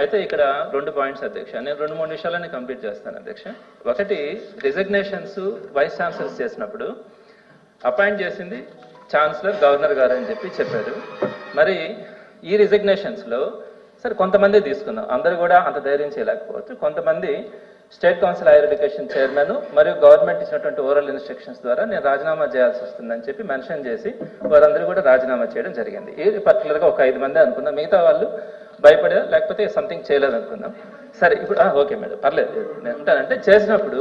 అయితే ఇక్కడ రెండు పాయింట్స్ అధ్యక్ష. నేను రెండు మూడు విషయాలని కంప్లీట్ చేస్తాను అధ్యక్ష. ఒకటి రిజగ్నేషన్స్ వైస్ ఛాన్సలర్స్ చేసినప్పుడు అపాయింట్ చేసింది ఛాన్సలర్ గవర్నర్ గారు అని చెప్పి చెప్పారు. మరి ఈ రిజగ్నేషన్స్లో సరే కొంతమంది తీసుకుందాం. అందరూ కూడా అంత ధైర్యం చేయలేకపోవచ్చు. కొంతమంది state council higher education chairman మరియు గవర్నమెంట్ ఇచ్చినటువంటి ఓరల్ ఇన్స్ట్రక్షన్స్ ద్వారా నేను రాజీనామా చేయాల్సి వస్తుందని చెప్పి మెన్షన్ చేసి వారందరూ కూడా రాజీనామా చేయడం జరిగింది. ఈ పర్టికులర్గా ఒక ఐదు మంది అనుకున్నాం మిగతా వాళ్ళు భయపడేదా? లేకపోతే సంథింగ్ చేయలేదు అనుకుందాం. సరే ఇప్పుడు ఓకే మేడం పర్లేదు. నేను ఉంటానంటే చేసినప్పుడు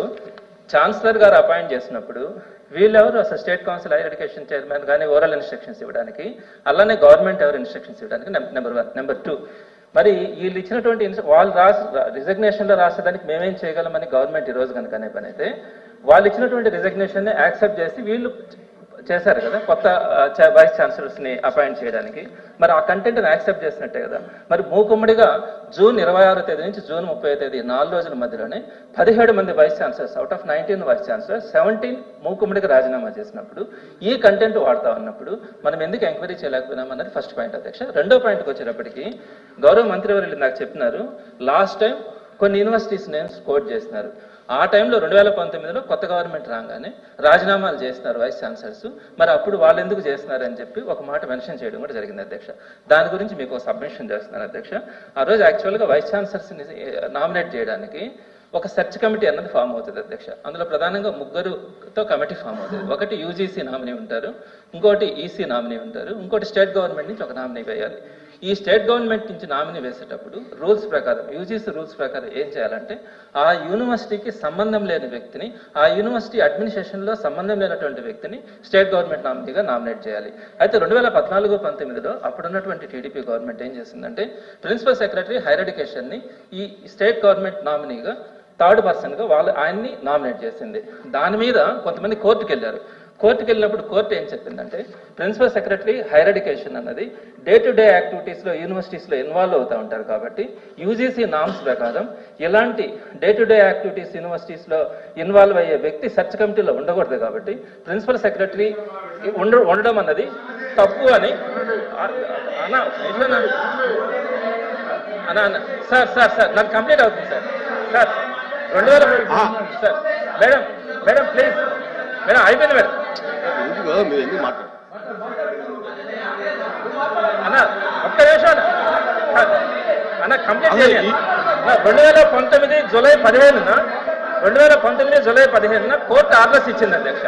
ఛాన్సలర్ గారు అపాయింట్ చేసినప్పుడు వీళ్ళెవరు అసలు state council higher education chairman కానీ ఓరల్ ఇన్స్ట్రక్షన్స్ ఇవ్వడానికి అలానే గవర్నమెంట్ ఎవరు ఇన్స్ట్రక్షన్స్ ఇవ్వడానికి నెంబర్ వన్ నెంబర్ టూ మరి వీళ్ళు ఇచ్చినటువంటి వాళ్ళు రాసి రిజగ్నేషన్లో రాసేదానికి మేమేం చేయగలమని గవర్నమెంట్ ఈ రోజు కనుక అనే పని అయితే వాళ్ళు ఇచ్చినటువంటి రిజగ్నేషన్ యాక్సెప్ట్ చేసి వీళ్ళు చేశారు కదా కొత్త వైస్ ఛాన్సలర్స్ని అపాయింట్ చేయడానికి. మరి ఆ కంటెంట్ యాక్సెప్ట్ చేసినట్టే కదా. మరి మూకుమ్మడిగా జూన్ ఇరవై ఆరో తేదీ నుంచి జూన్ ముప్పై తేదీ నాలుగు రోజుల మధ్యలోనే పదిహేడు మంది vice chancellors out of nineteen vice chancellor seventeen మూకుమ్మడిగా రాజీనామా చేసినప్పుడు ఈ కంటెంట్ వాడతా ఉన్నప్పుడు మనం ఎందుకు ఎంక్వైరీ చేయలేకపోయినాం అన్నది ఫస్ట్ పాయింట్ అధ్యక్ష. రెండో పాయింట్కి వచ్చేటప్పటికి గౌరవ మంత్రి వారు నాకు చెప్పినారు లాస్ట్ టైం కొన్ని యూనివర్సిటీస్ నేమ్స్ కోట్ చేసినారు. ఆ టైంలో రెండు వేల పంతొమ్మిదిలో కొత్త గవర్నమెంట్ రాగానే రాజీనామాలు చేస్తున్నారు వైస్ ఛాన్సలర్స్ మరి అప్పుడు వాళ్ళు ఎందుకు చేస్తున్నారు అని చెప్పి ఒక మాట మెన్షన్ చేయడం కూడా జరిగింది అధ్యక్ష. దాని గురించి మీకు ఒక సబ్మిషన్ చేస్తున్నాను అధ్యక్ష. ఆ రోజు యాక్చువల్గా వైస్ ఛాన్సలర్స్ నామినేట్ చేయడానికి ఒక సెర్చ్ కమిటీ అన్నది ఫామ్ అవుతుంది అధ్యక్ష. అందులో ప్రధానంగా ముగ్గురుతో కమిటీ ఫామ్ అవుతుంది. ఒకటి యూజీసీ నామినీ ఉంటారు ఇంకోటి ఈసీ నామినీ ఉంటారు ఇంకోటి స్టేట్ గవర్నమెంట్ నుంచి ఒక నామినీ వేయాలి. ఈ స్టేట్ గవర్నమెంట్ నుంచి నామినీ వేసేటప్పుడు రూల్స్ ప్రకారం యూజీసీ రూల్స్ ప్రకారం ఏం చేయాలంటే ఆ యూనివర్సిటీకి సంబంధం లేని వ్యక్తిని ఆ యూనివర్సిటీ అడ్మినిస్ట్రేషన్లో సంబంధం లేనటువంటి వ్యక్తిని స్టేట్ గవర్నమెంట్ నామినీగా నామినేట్ చేయాలి. అయితే రెండు వేల పద్నాలుగు పంతొమ్మిదిలో అప్పుడున్నటువంటి టీడీపీ గవర్నమెంట్ ఏం చేసిందంటే ప్రిన్సిపల్ సెక్రటరీ హైర్ ఎడ్యుకేషన్ని ఈ స్టేట్ గవర్నమెంట్ నామినీగా థర్డ్ పర్సన్గా వాళ్ళు ఆయన్ని నామినేట్ చేసింది. దాని మీద కొంతమంది కోర్టుకు వెళ్ళారు కోర్టుకు వెళ్ళినప్పుడు కోర్టు ఏం చెప్పిందంటే ప్రిన్సిపల్ సెక్రటరీ హైయర్ ఎడ్యుకేషన్ అన్నది డే టు డే యాక్టివిటీస్లో యూనివర్సిటీస్లో ఇన్వాల్వ్ అవుతూ ఉంటారు కాబట్టి యూజీసీ నామ్స్ ప్రకారం ఇలాంటి డే టు డే యాక్టివిటీస్ యూనివర్సిటీస్లో ఇన్వాల్వ్ అయ్యే వ్యక్తి సెర్చ్ కమిటీలో ఉండకూడదు కాబట్టి ప్రిన్సిపల్ సెక్రటరీ ఉండ ఉండడం అన్నది తప్పు అని అన్న సార్ సార్ సార్ నాకు కంప్లీట్ అవుతుంది సార్. సార్ రెండు వేల sir madam madam please. Madam అయిపోయింది మేడం. ఎందుకు మీరు ఎందుకు మాట్లాడు. అన్న ఒక్క నిమిషం అన్న కంప్లీట్ రెండు వేల పంతొమ్మిది జూలై పదిహేనున రెండు వేల పంతొమ్మిది జూలై పదిహేనున కోర్టు ఆర్డర్స్ ఇచ్చింది అధ్యక్ష.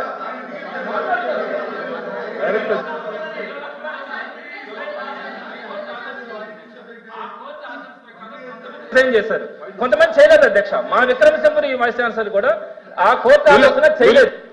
చేశారు? కొంతమంది చేయలేదు అధ్యక్ష. మా విక్రమసింహుని వైస్ ఛాన్సలర్ కూడా ఆ కోర్టు ఆలోచన చేయలేదు.